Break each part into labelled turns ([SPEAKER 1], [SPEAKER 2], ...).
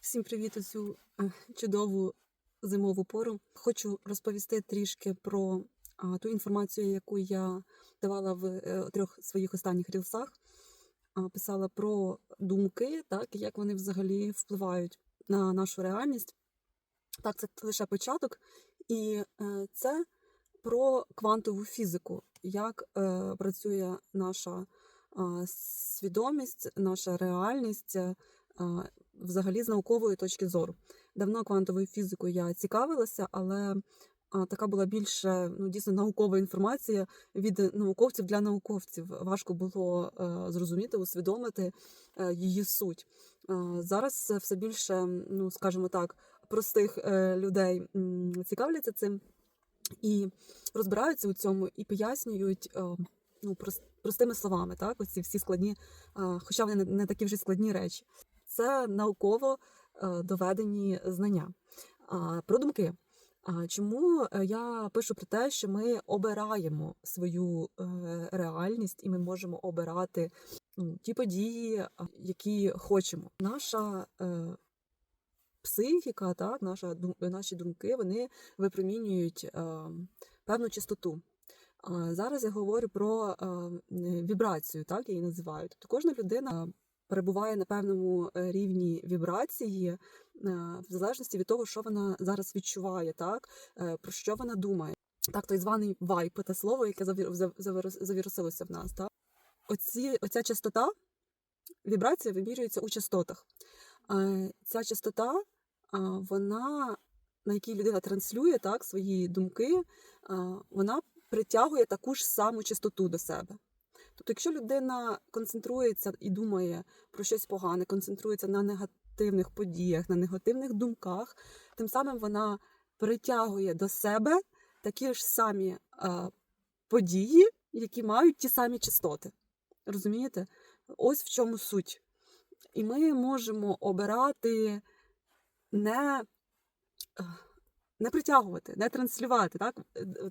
[SPEAKER 1] Всім привіт у цю е, чудову зимову пору. Хочу розповісти трішки про ту інформацію, яку я давала в е, трьох своїх останніх рілсах. Писала про думки, так, як вони взагалі впливають на нашу реальність. Так, це лише початок, і е, це про квантову фізику, як працює наша свідомість, наша реальність. Взагалі з наукової точки зору. Давно квантовою фізикою я цікавилася, але така була більше ну, дійсно наукова інформація від науковців для науковців. Важко було е, зрозуміти, усвідомити е, її суть. Е, зараз все більше, ну скажімо так, простих людей цікавляться цим і розбираються у цьому і пояснюють. Ну, простими словами, так, оці всі складні, хоча вони не такі вже складні речі це науково е, доведені знання. Про думки. Чому е, я пишу про те, що ми обираємо свою е, реальність і ми можемо обирати ну, ті події, які хочемо. Наша е, психіка, так, наша, наші думки, вони випромінюють е, певну частоту. А Зараз я говорю про е, вібрацію, так її називають. Тобто кожна людина перебуває на певному е, рівні вібрації, е, в залежності від того, що вона зараз відчуває, так е, про що вона думає. Так, той званий вайп, те слово, яке завір- завірусилося в нас. Так? Оці, оця частота, вібрація вимірюється у частотах. Ця частота, вона, на якій людина транслює так, свої думки, вона притягує таку ж саму частоту до себе. Тобто, якщо людина концентрується і думає про щось погане, концентрується на негативних подіях, на негативних думках, тим самим вона притягує до себе такі ж самі а, події, які мають ті самі частоти. Розумієте? Ось в чому суть. І ми можемо обирати не, е, не притягувати, не транслювати. Так?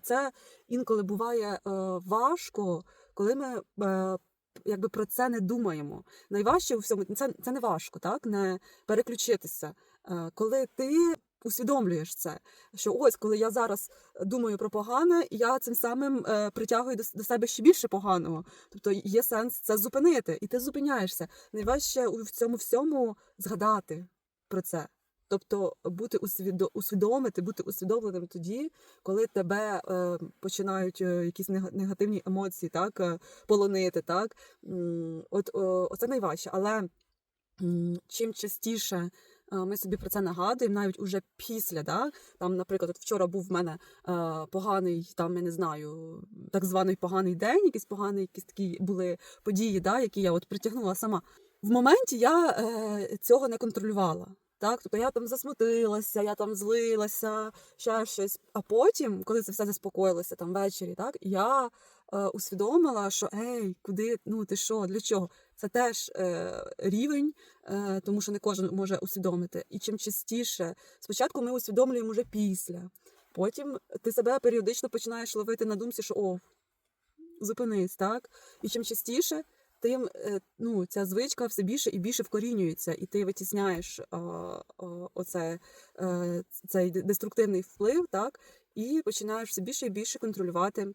[SPEAKER 1] Це інколи буває е, важко, коли ми е, якби про це не думаємо. Найважче у всьому це, це не важко, так? не переключитися. Е, коли ти усвідомлюєш це, що ось коли я зараз думаю про погане, я цим самим е, притягую до, до себе ще більше поганого. Тобто є сенс це зупинити, і ти зупиняєшся. Найважче у цьому всьому згадати про це. Тобто бути усвідо, усвідомити, бути усвідомленим тоді, коли тебе е, починають е, якісь негативні емоції так, е, полонити. Так? От о, оце найважче. Але чим частіше е, ми собі про це нагадуємо, навіть уже після, да? там, наприклад, от вчора був в мене е, поганий, там, я не знаю, так званий поганий день, якісь погані, якісь такі були події, да, які я от притягнула сама. В моменті я е, цього не контролювала. Так, тобто я там засмутилася, я там злилася, ще щось. А потім, коли це все заспокоїлося там ввечері, так я е, усвідомила, що ей, куди, ну ти що, для чого? Це теж е, рівень, е, тому що не кожен може усвідомити. І чим частіше, спочатку ми усвідомлюємо вже після, потім ти себе періодично починаєш ловити на думці, що о, зупинись, так? І чим частіше, тим е, ну, ця звичка все більше і більше вкорінюється, і ти витісняєш а, а, оце, е, цей деструктивний вплив, так? І починаєш все більше і більше контролювати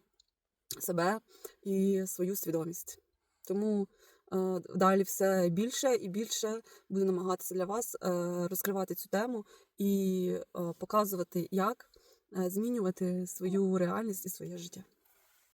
[SPEAKER 1] себе і свою свідомість. Тому е, далі все більше і більше буду намагатися для вас е, розкривати цю тему і е, показувати, як змінювати свою реальність і своє життя.